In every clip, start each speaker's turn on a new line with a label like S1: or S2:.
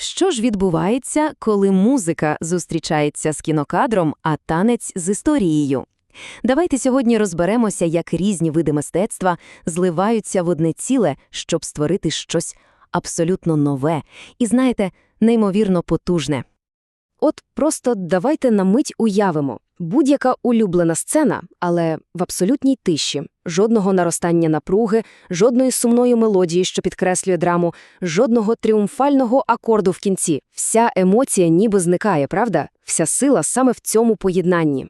S1: Що ж відбувається, коли музика зустрічається з кінокадром, а танець з історією? Давайте сьогодні розберемося, як різні види мистецтва зливаються в одне ціле, щоб створити щось абсолютно нове і, знаєте, неймовірно потужне.
S2: От просто давайте на мить уявимо. Будь-яка улюблена сцена, але в абсолютній тиші. Жодного наростання напруги, жодної сумної мелодії, що підкреслює драму, жодного тріумфального акорду в кінці. Вся емоція ніби зникає, правда? Вся сила саме в цьому поєднанні.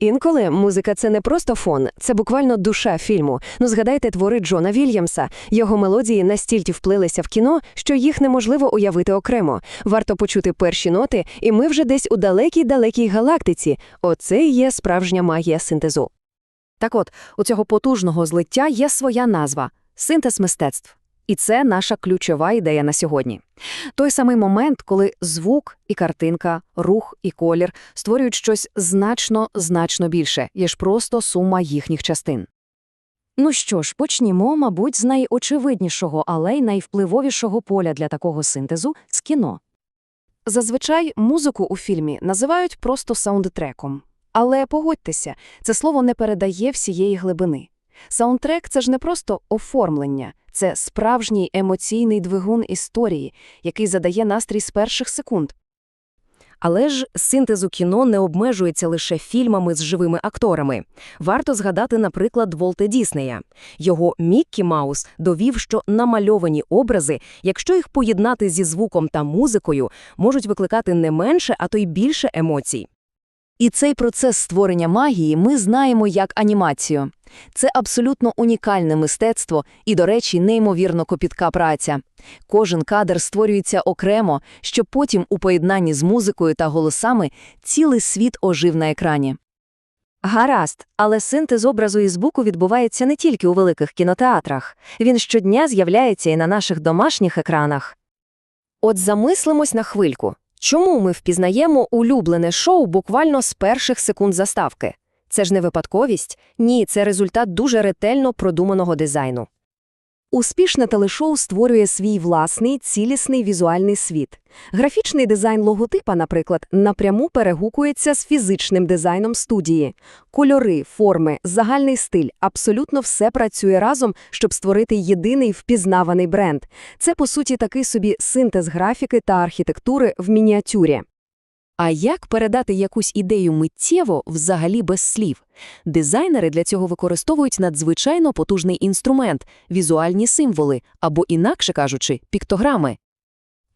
S3: Інколи музика це не просто фон, це буквально душа фільму. Ну згадайте твори Джона Вільямса. Його мелодії настільки вплилися в кіно, що їх неможливо уявити окремо. Варто почути перші ноти, і ми вже десь у далекій-далекій галактиці. Оце і є справжня магія синтезу.
S2: Так от, у цього потужного злиття є своя назва – синтез мистецтв. І це наша ключова ідея на сьогодні. Той самий момент, коли звук і картинка, рух і колір створюють щось значно-значно більше, ніж просто сума їхніх частин. Ну що ж, почнімо, мабуть, з найочевиднішого, але й найвпливовішого поля для такого синтезу – з кіно. Зазвичай музику у фільмі називають просто саундтреком. Але погодьтеся, це слово не передає всієї глибини. Саундтрек – це ж не просто оформлення, це справжній емоційний двигун історії, який задає настрій з перших секунд. Але ж синтез у кіно не обмежується лише фільмами з живими акторами. Варто згадати, наприклад, Волта Діснея. Його Міккі Маус довів, що намальовані образи, якщо їх поєднати зі звуком та музикою, можуть викликати не менше, а то й більше емоцій. І цей процес створення магії ми знаємо як анімацію. Це абсолютно унікальне мистецтво і, до речі, неймовірно копітка праця. Кожен кадр створюється окремо, щоб потім у поєднанні з музикою та голосами цілий світ ожив на екрані.
S1: Гаразд, але синтез образу і звуку відбувається не тільки у великих кінотеатрах. Він щодня з'являється і на наших домашніх екранах.
S3: От замислимось на хвильку. Чому ми впізнаємо улюблене шоу буквально з перших секунд заставки? Це ж не випадковість? Ні, це результат дуже ретельно продуманого дизайну.
S2: Успішне телешоу створює свій власний цілісний візуальний світ. Графічний дизайн логотипа, наприклад, напряму перегукується з фізичним дизайном студії. Кольори, форми, загальний стиль – абсолютно все працює разом, щоб створити єдиний впізнаваний бренд. Це, по суті, такий собі синтез графіки та архітектури в мініатюрі.
S1: А як передати якусь ідею миттєво взагалі без слів? Дизайнери для цього використовують надзвичайно потужний інструмент – візуальні символи, або, інакше кажучи, піктограми.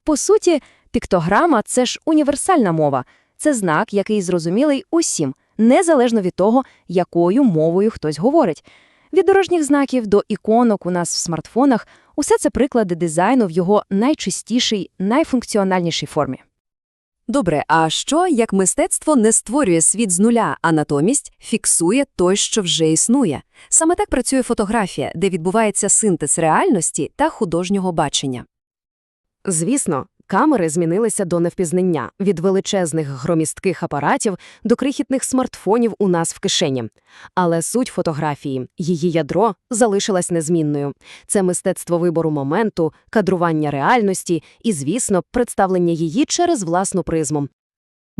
S1: По суті, піктограма – це ж універсальна мова. Це знак, який зрозумілий усім, незалежно від того, якою мовою хтось говорить. Від дорожніх знаків до іконок у нас в смартфонах – усе це приклади дизайну в його найчистішій, найфункціональнішій формі.
S3: Добре, а що, як мистецтво не створює світ з нуля, а натомість фіксує той, що вже існує? Саме так працює фотографія, де відбувається синтез реальності та художнього бачення.
S2: Звісно, камери змінилися до невпізнання – від величезних громістких апаратів до крихітних смартфонів у нас в кишені. Але суть фотографії, її ядро залишилась незмінною. Це мистецтво вибору моменту, кадрування реальності і, звісно, представлення її через власну призму.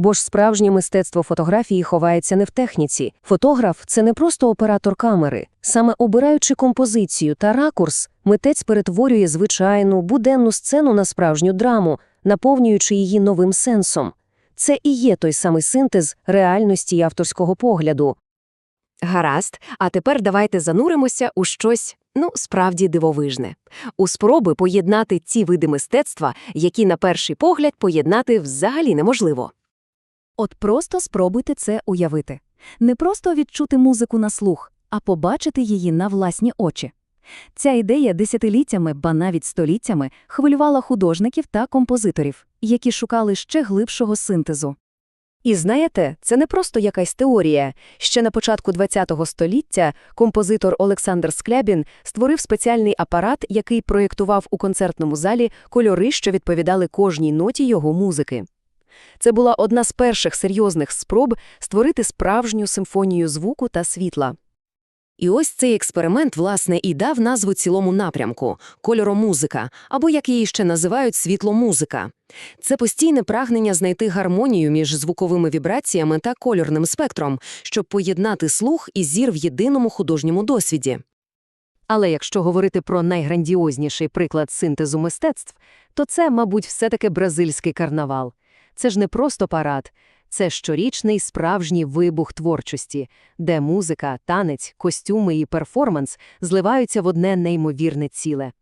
S3: Бо ж справжнє мистецтво фотографії ховається не в техніці. Фотограф – це не просто оператор камери. Саме обираючи композицію та ракурс, митець перетворює звичайну, буденну сцену на справжню драму, наповнюючи її новим сенсом. Це і є той самий синтез реальності і авторського погляду. Гаразд, а тепер давайте зануримося у щось, ну, справді дивовижне. У спроби поєднати ці види мистецтва, які на перший погляд поєднати взагалі неможливо.
S1: От просто спробуйте це уявити. Не просто відчути музику на слух, а побачити її на власні очі. Ця ідея десятиліттями, ба навіть століттями, хвилювала художників та композиторів, які шукали ще глибшого синтезу.
S3: І знаєте, це не просто якась теорія. Ще на початку ХХ століття композитор Олександр Склябін створив спеціальний апарат, який проєктував у концертному залі кольори, що відповідали кожній ноті його музики. Це була одна з перших серйозних спроб створити справжню симфонію звуку та світла.
S4: І ось цей експеримент, власне, і дав назву цілому напрямку – кольоромузика, або, як її ще називають, світломузика. Це постійне прагнення знайти гармонію між звуковими вібраціями та кольорним спектром, щоб поєднати слух і зір в єдиному художньому досвіді.
S2: Але якщо говорити про найграндіозніший приклад синтезу мистецтв, то це, мабуть, все-таки бразильський карнавал. Це ж не просто парад, це щорічний справжній вибух творчості, де музика, танець, костюми і перформанс зливаються в одне неймовірне ціле.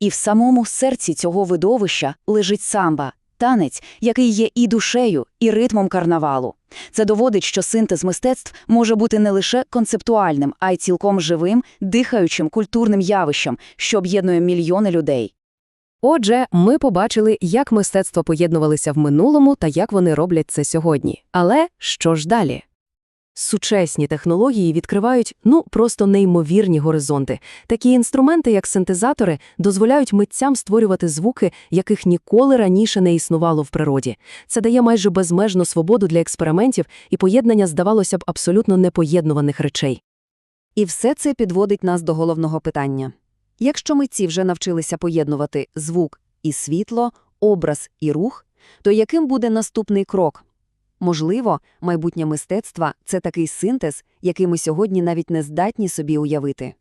S5: І в самому серці цього видовища лежить самба – танець, який є і душею, і ритмом карнавалу. Це доводить, що синтез мистецтв може бути не лише концептуальним, а й цілком живим, дихаючим культурним явищем, що об'єднує мільйони людей.
S2: Отже, ми побачили, як мистецтво поєднувалися в минулому та як вони роблять це сьогодні. Але що ж далі? Сучасні технології відкривають, ну, просто неймовірні горизонти. Такі інструменти, як синтезатори, дозволяють митцям створювати звуки, яких ніколи раніше не існувало в природі. Це дає майже безмежну свободу для експериментів і поєднання, здавалося б, абсолютно непоєднуваних речей.
S6: І все це підводить нас до головного питання. Якщо митці вже навчилися поєднувати звук і світло, образ і рух, то яким буде наступний крок? Можливо, майбутнє мистецтва – це такий синтез, який ми сьогодні навіть не здатні собі уявити.